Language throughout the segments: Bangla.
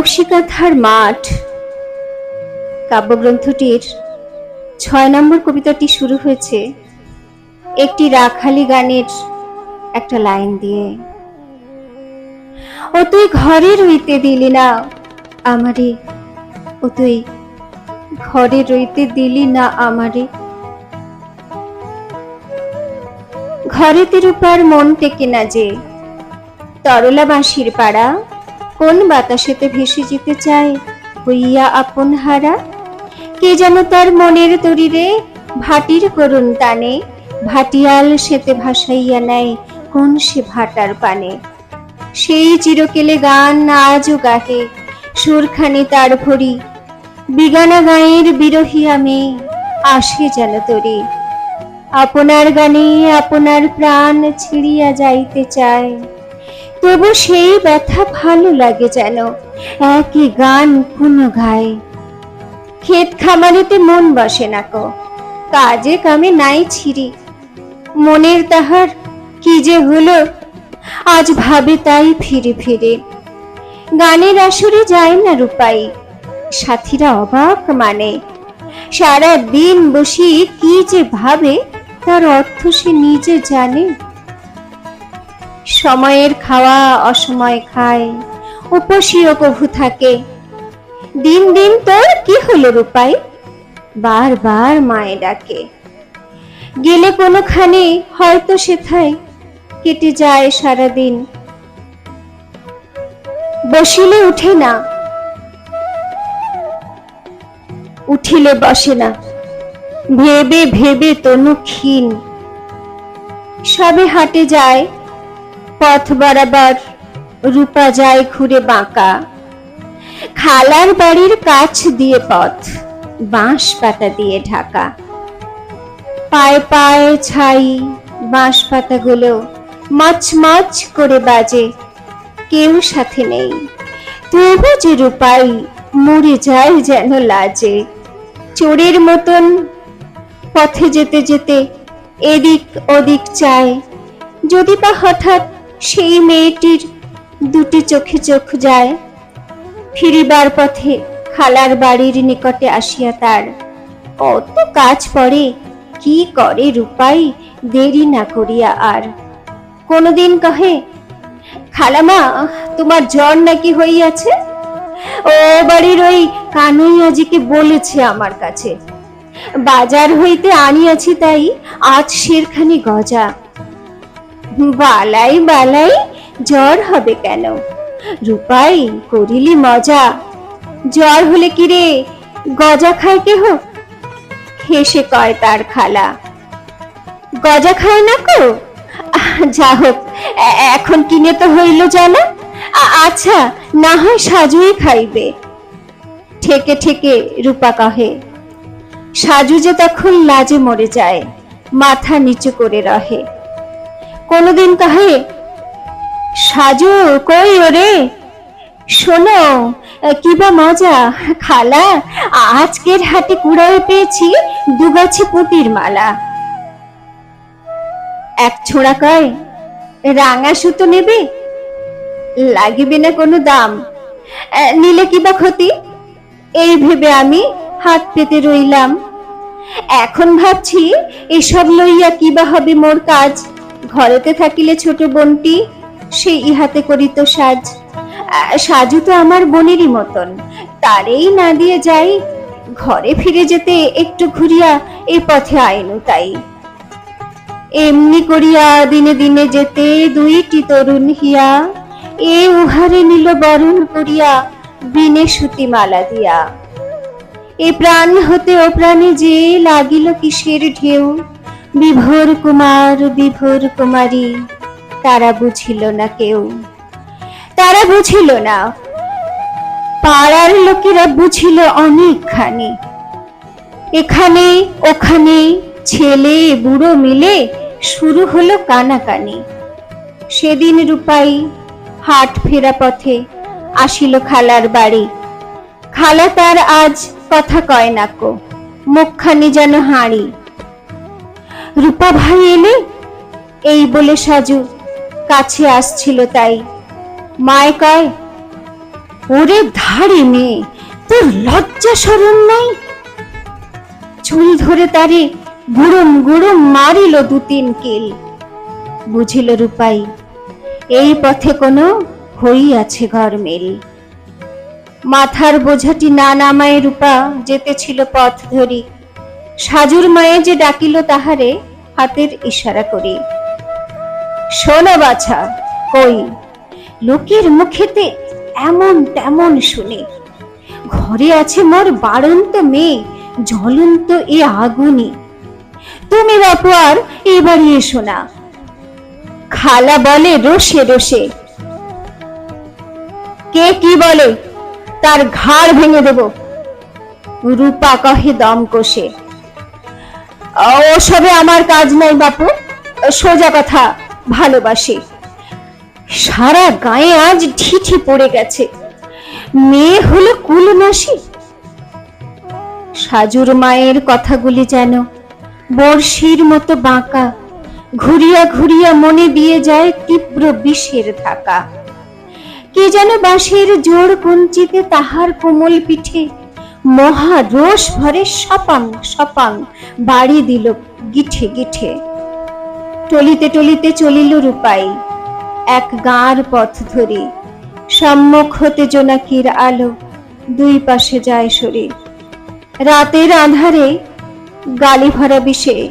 নকশিকাঁথার মাঠ। কাব্যগ্রন্থটির ছয় নম্বর কবিতাটি শুরু হয়েছে একটি রাখালি গানের একটা লাইন দিয়ে। ও তুই ঘরে রইতে দিলি না, আমারে। ও তুই ঘরে রইতে দিলি না, আমারে। ঘরেতে রূপার মন টেকে না যে তরলা বাঁশির পাড়া। কোন বাতাসেতে ভেসে যেতে চায়? হইয়া আপন হারা? কে যেন তার মনের তরিরে ভাটির করুণ টানে? ভাটিয়াল সেতে ভাসাইয়া নেয় কোন সে ভাটার পানে? সেই চিরকেলে গান আজও গাহে, সুরখানি তার ভরি। বিগানা গায়ের বিরহী আমি আসে যেন তরি। আপনার গানে আপনার প্রাণ ছিড়িয়া যাইতে চায়। তবু সেই ব্যথা ভালো লাগে যেন। একই গান পুনঃ গায়ে। ক্ষেত খামারিতে মন বসে না কো। কাজে কামে নাই ছিরি। মনের তাহার কি যে হলো, আজ ভাবে তাই ফিরে ফিরে। গানের আসরে যায় না রূপাই, সাথীরা অবাক মানে। সারা দিন বসি কি যে ভাবে, তার অর্থ সে নিজে জানে। সময়ের খাওয়া অসময় খায়, উপসীয় কভু থাকে। দিন দিন তোর কি হলো রূপাই? বারবার মায়ে ডাকে। গেলে কোনোখানে হয়তো সেথায় কেটে যায় সারা দিন বসিলে উঠে না, উঠিলে বসে না। ভেবে ভেবে তনু ক্ষীণ। সবে হাটে যায় পথ বরাবর রূপা যায় ঘুরে বাঁকা। খালার বাড়ির কাছ দিয়ে পথ বাঁশ পাতা দিয়ে ঢাকা। পায়ে পায়ে ছাই বাঁশ পাতাগুলো মচমচ করে বাজে, কেউ সাথে নেই। তবু যে রূপাই মরে যায় যেন লাজে। চোরের মতন পথে যেতে যেতে এদিক ওদিক চায়, যদি বা হঠাৎ সেই মেয়েটির দুটি চোখে চোখ যায়, ফিরিবার পথে খালার বাড়ির নিকটে আসিয়া তার। কত কাজ পড়ে, কি করে রূপাই, দেরি না করিয়া আর। কোনদিন কহে, খালামা, তোমার জ্বর নাকি হইয়াছে? ও বাড়ির ওই কানুই আজিকে বলেছে আমার কাছে। বাজার হইতে আনিয়াছি তাই আজ শেরখানি গজা। বালাই বালাই জ্বর হবে কেন? রূপাই করিলি মজা। জ্বর হলে কি রে? গজা খায় কেহ? হেসে কয় তার খালা। গজা খায় না কো? যা হোক এখন কিনে তো হইল জানা। আচ্ছা না হয় সাজুই খাইবে। ঠেকে ঠেকে রূপা কহে, সাজু যে তখন লাজে মরে যায়, মাথা নিচু করে রহে। কোনদিন কাহে? সাজু কই ওরে? শোনো কিবা মজা। খালা, আজকের হাটে কুড়ায় পেয়েছি দুগাছি পুতির মালা। এক ছোড়া কয়, রাঙা সুতো নেবে? লাগিবে না কোনো দাম। নিলে কিবা ক্ষতি? এই ভেবে আমি হাত পেতে রইলাম। এখন ভাবছি, এসব লইয়া কিবা হবে মোর কাজ? ঘরেতে থাকিলে ছোট বোনটি, সে ইহাতে করিত সাজ। সাজু তো আমার বোনেরই মতন। তারেই না দিয়ে যাই, ঘরে ফিরে যেতে একটু ঘুরিয়া এ পথে আইনু তাই। এমনি করিয়া দিনে দিনে যেতে দুইটি তরুণ হিয়া, এ উহারে নিল বরণ করিয়া বিনে সুতি মালা দিয়া। এ প্রাণ হতে ও প্রাণে যে লাগিল কিসের ঢেউ বিভোর কুমার, বিভোর কুমারী। তারা বুঝিল না কেউ। তারা বুঝিল না। পাড়ার লোকেরা বুঝিল অনেকখানি। এখানে, ওখানে ছেলে, বুড়ো মিলে শুরু হলো কানাকানি। সেদিন রূপাই হাট ফেরা পথে আসিল খালার বাড়ি। খালা তার আজ কথা কয় না কো। মুখখানি যেন হাঁড়ি। রূপা ভাই এলে? এই বলে সাজু, কাছে আসছিল তাই। মায় কয়, ওরে ধারে মেয়ে, তোর লজ্জা সরম নাই? চুল ধরে তারে গুড়ুম গুড়ুম মারিল দু তিন কিল। বুঝিল রূপাই, এই পথে কোনো হইয়াছে ঘরমিল মাথার বোঝাটি না নামায় রূপা যেতেছিল পথ ধরি। সাজুর মায়ে যে ডাকিল তাহারে হাতের ইশারা করি। শোনো বাছা, কই, লোকের মুখেতে এমন তেমন শুনে। ঘরে আছে মোর বাড়ন্ত মেয়ে, জ্বলন্ত এ আগুনে। তুমি বাপু আর এবারই এসো না। খালা বলে, রোষে রোষে। কে কি বলে, তার ঘাড় ভেঙে দেব। রূপা কহে দম কষে ওসবে আমার কাজ নাই বাপু। সোজা কথা, ভালোবাসি। সারা গায়ে আজ ঠিঠি পড়ে গেছে। মেয়ে হলো কুলনাসী সাজুর মায়ের কথাগুলি যেন বর্ষির মতো বাঁকা, ঘুরিয়া ঘুরিয়া মনে দিয়ে যায় তীব্র বিষের ধাকা। কে যেন বাঁশের জোর কঞ্চিতে তাহার কোমল পিঠে মহা রোষ ভরে সপাং সপাং, বাড়ি দিল গিঠে গিঠে। টলিতে টলিতে চলিল রূপাই, এক গাঁর পথ ধরে। সম্মুখ হতে জোনাকির আলো, দুই পাশে যায় শরীর। রাতের আধারে গালি ভরা বিষে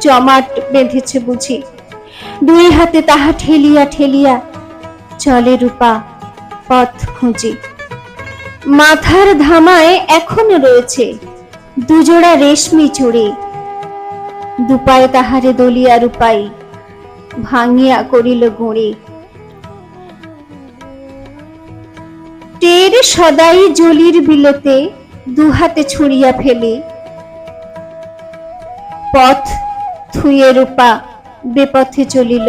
জমাট বেঁধেছে বুঝি। দুই হাতে তাহা ঠেলিয়া ঠেলিয়া চলে রূপা পথ খুঁজি। মাথার ধামায় এখনও রয়েছে দুজোড়া রেশমি চুড়ি। দুপায়ে তাহারে দলিয়া রূপাই ভাঙিয়া করিল গুঁড়ি টের সদাই জলির বিলেতে দুহাতে ছুঁড়িয়া ফেলি। পথ থুয়ে রূপা বেপথে চলিল,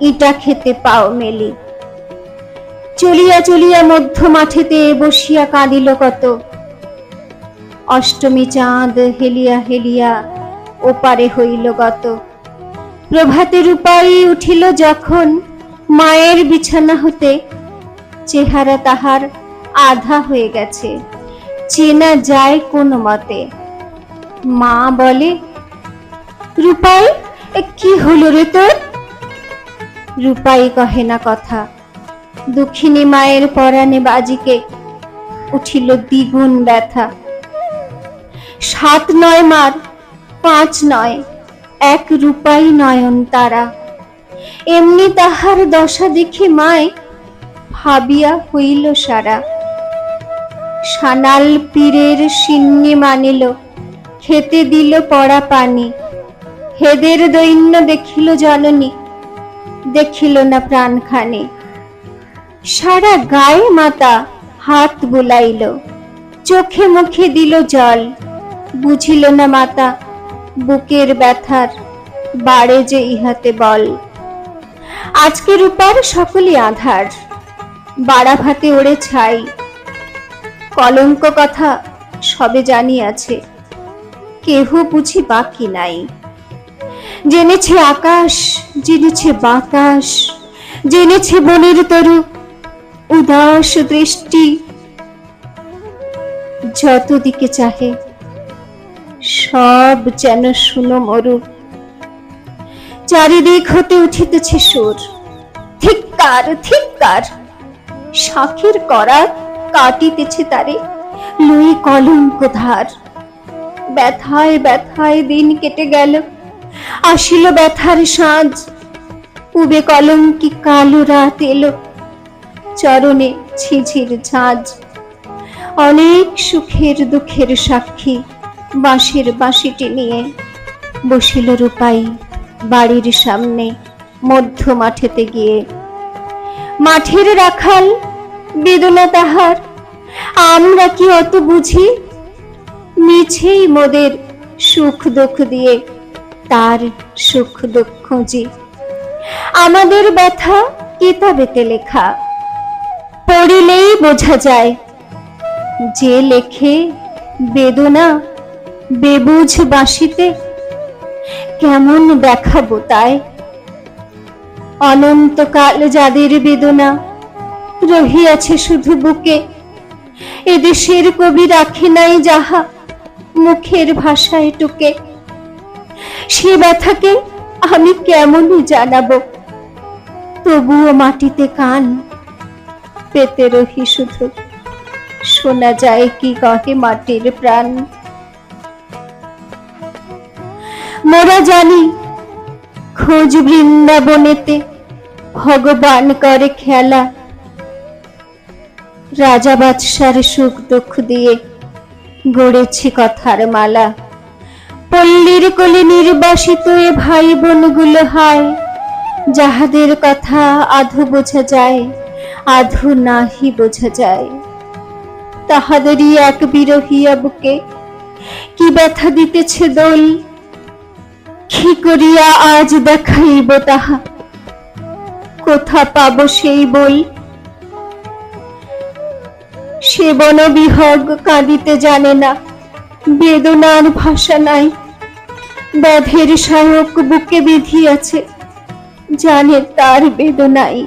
ইটা খেতে পাও মেলি। চলিয়া চলিয়া মধ্য মাঠেতে বসিয়া কাঁদিল কত। অষ্টমী চাঁদ হেলিয়া হেলিয়া ওপারে হইল গত। প্রভাতে রূপাই উঠিল যখন মায়ের বিছানা হতে, চেহারা তাহার আধা হয়ে গেছে, চেনা যায় কোন মতে। মা বলে, রূপাই কি হলো রে তোর? রূপাই কহে না কথা। দুঃখিনী মায়ের পরাণে বাজিকে উঠিল দ্বিগুণ ব্যথা। সাত নয় মার, পাঁচ নয়, এক রূপাই নয়ন তারা। এমনি তাহার দশা দেখে মায় ভাবিয়া হইল সারা। সানাল পীরের সিন্নি মানিল, খেতে দিল পড়া পানি। হেদের দৈন্য দেখিল জননী, দেখিল না প্রাণখানে। সারা গায়ে মাতা হাত বুলাইল, চোখে মুখে দিল জল। বুঝিল না মাতা, বুকের ব্যথার বাড়ে যে ইহাতে বল। আজকের রূপার সকলই আধার বাড়া ভাতে ওড়ে ছাই। কলঙ্ক কথা সবে জানিয়াছে, কেহ বুঝি বাকি নাই। জেনেছে আকাশ, জেনেছে বাতাস, জেনেছে বনের তরু উদাস দৃষ্টি যত দিকে চাহে, সব যেন শুনো মরু। চারিদিক হতে উঠিতেছে সুর। ধিক্কার ধিক্কার। শাখের করা কাটিতেছে তারে লুই কলঙ্ক ধার। ব্যথায় ব্যথায় দিন কেটে গেল। আসিল ব্যথার সাঁঝ উবে কলঙ্কি কালো রাত এলো। চরণে ঝিঝির ঝাঁজ। অনেক সুখের দুঃখের সাক্ষী বাঁশের বাঁশিটি নিয়ে বসিল রূপাই বাড়ির সামনে মধ্য মাঠেতে গিয়ে। মাঠের রাখাল বেদনা তাহার, আমরা কি অত বুঝি? মিছেই মোদের সুখ দুঃখ দিয়ে তার সুখ দুঃখ খুঁজি। আমাদের ব্যথা কিতাবেতে লেখা? পড়িলেই বোঝা যায়। যে লেখে বেদনা বেবুঝ বাঁশিতে, কেমন দেখাবো তাই? অনন্তকাল যাদের বেদনা রহিয়াছে শুধু বুকে এদেশের কবি রাখে নাই যাহা মুখের ভাষায় টুকে। সে ব্যথাকে আমি কেমনই জানাব? তবুও মাটিতে কান পেতে রহি শুধু। শোনা যায় কি কহে মাটির প্রাণ। মোরা জানি, খোঁজ বৃন্দাবনেতে ভগবান করে খেলা। রাজা বাদশার সুখ দুঃখ দিয়ে গড়েছি কথার মালা। পল্লীর কোলে নির্বাসিত এ ভাই বোনগুলো হয়, যাহাদের কথা আধু বোঝা যায়। আধু নাহি বোঝা যায়। তাহাদেরই এক বিরহিয়া বুকে কি ব্যথা দিতেছে দোল? কি করিয়া আজ দেখাইব তাহা? কোথা পাব সেই বই সে বন বিহগ কাঁদিতে জানে না, বেদনার ভাষা নাই। ব্যাধের সহায়ক বুকে বিধিয়াছে জানে তার বেদনাই।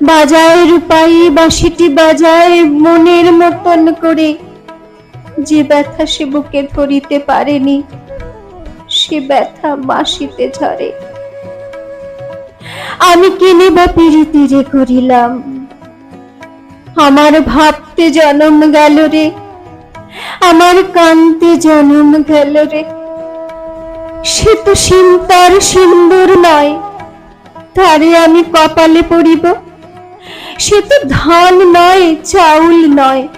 বাজায় রূপাই, বাঁশিটি বাজায় মনের মতন করে। যে ব্যথা সে বুকে ধরিতে পারেনি, সে ব্যথা মাসিতে ঝরে। আমি কিনে বা পিড়ি তীরে করিলাম। আমার ভাবতে জনম গেল রে, আমার কান্তে জনম গেল রে। সে তো সিন্তার সুন্দর নয়, তারে আমি কপালে পড়িব সে তো ধান নয়, চাউল নয়।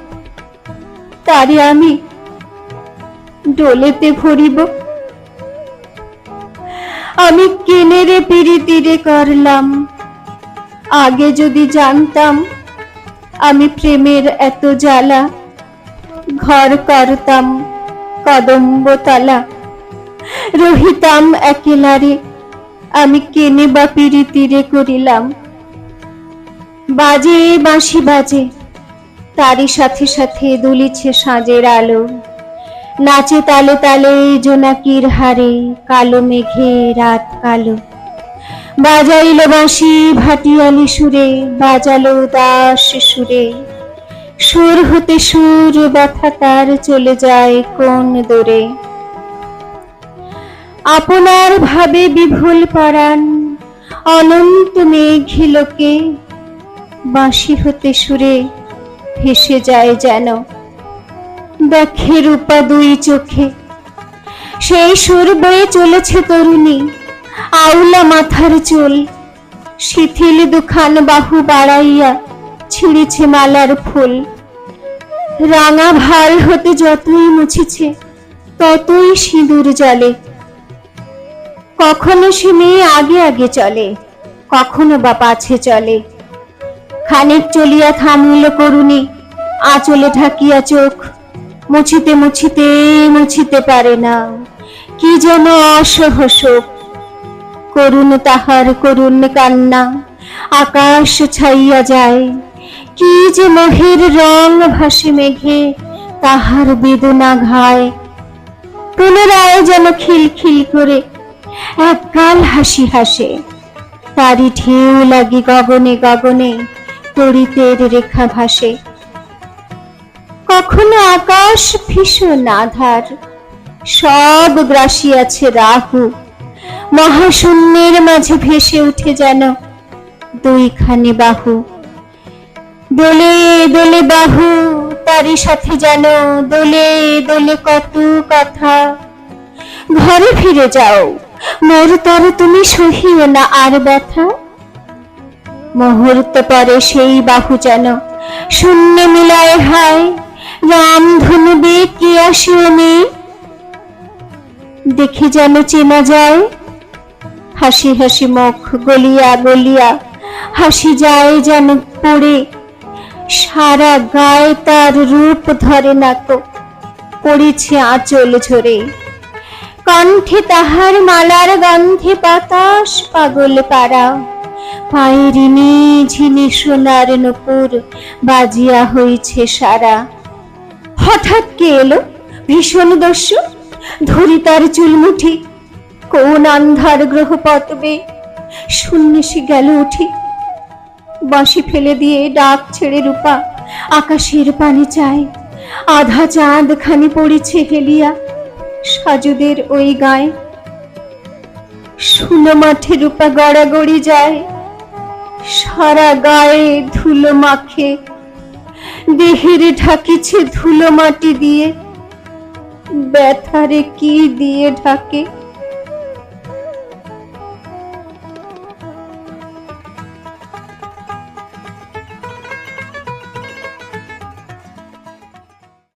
তারে আমি ডোলেতে ভরিব। আমি কেনে কেনেরে পিড়িতিরে করলাম? আগে যদি জানতাম আমি প্রেমের এত জ্বালা, ঘর করতাম কদম্ব তালা, রহিতাম একেলারে, আমি কেনে বা পিড়িতিরে করিলাম? বাজে বাঁশি বাজে, তারই সাথে সাথে দুলিছে সাঁজের আলো। নাচে তালে তালে জোনাকির হারে, কালো মেঘে রাত কালো। বাজাইল বাঁশি ভাটিয়ালি সুরে, বাজালো দাস সুরে। সুর হতে সুর, ব্যথা তার চলে যায় কোন দূরে। আপনার ভাবে বিভুল পরাণ, অনন্ত মেঘিলোকে বাঁশি হতে সুরে ভেসে যায় যেন। দেখে রূপা দুই চোখে, সেই সুর বয়ে চলেছে তরুণী, আউলা মাথার চুল। শিথিল দুখান বাহু বাড়াইয়া ছিঁড়েছে মালার ফুল। রাঙা ভালো হতে যতই মুছেছে, ততই সিঁদুর জলে কখনো সে মেয়ে আগে আগে চলে, কখনো বা পাছে চলে। খানিক চলিয়া থামিল করুনি আঁচলে ঢাকিয়া চোখ, মুছিতে মুছিতে মুছিতে পারে না। কি যেন অসহ শোক। করুণ তাহার করুণ কান্না, আকাশ ছাইয়া যায়। কি যে মহের রং ভাসে মেঘে, তাহার বেদনা ঘায়। পুনরায় যেন খিলখিল করে, একগাল হাসি হাসে। তারি ঢেউ লাগি গগনে গগনে। তরিতের রেখা ভাসে কখনো আকাশ ভীষণ আধার, সব গ্রাসী আছে রাহু। মহাশূন্যের মাঝে ভেসে উঠে যেন দুইখানে বাহু। দোলে দোলে বাহু, তারই সাথে যেন দোলে দোলে কত কথা। ঘরে ফিরে যাও, মোর তর তুমি সহিও না আর ব্যথা। মুহূর্ত পরে সেই বাহু যেন শূন্য মিলায় হায়। রাম ধনুবে কে আসিও মেয়ে দেখে যেন চেনা যায়। হাসি হাসি মুখ গলিয়া গলিয়া, হাসি যায় যেন পড়ে। সারা গায়ে তার রূপ ধরে না তো, পড়েছে আঁচল ঝরে। কণ্ঠে তাহার মালার গন্ধে বাতাস পাগল পাড়া। পায়ের ঝিনি সোনার নুপুর বাজিয়া হইছে সারা। হঠাৎ কে এলো? ভীষণ দস্যু? ধরি তার চুলমুঠি? কোন আন্ধার গ্রহ পতবে? সে গেল উঠি। বাঁশি ফেলে দিয়ে ডাক ছেড়ে রূপা আকাশের পানি চায়। আধা চাঁদ খানি পড়েছে হেলিয়া সাজুদের ওই গায়ে। শুনো মাঠে রূপা গড়াগড়ি যায়। সারা গায়ে ধুলো মাখে দেহের ঢাকিছে ধুলো মাটি দিয়ে। ব্যথারে কি দিয়ে ঢাকে?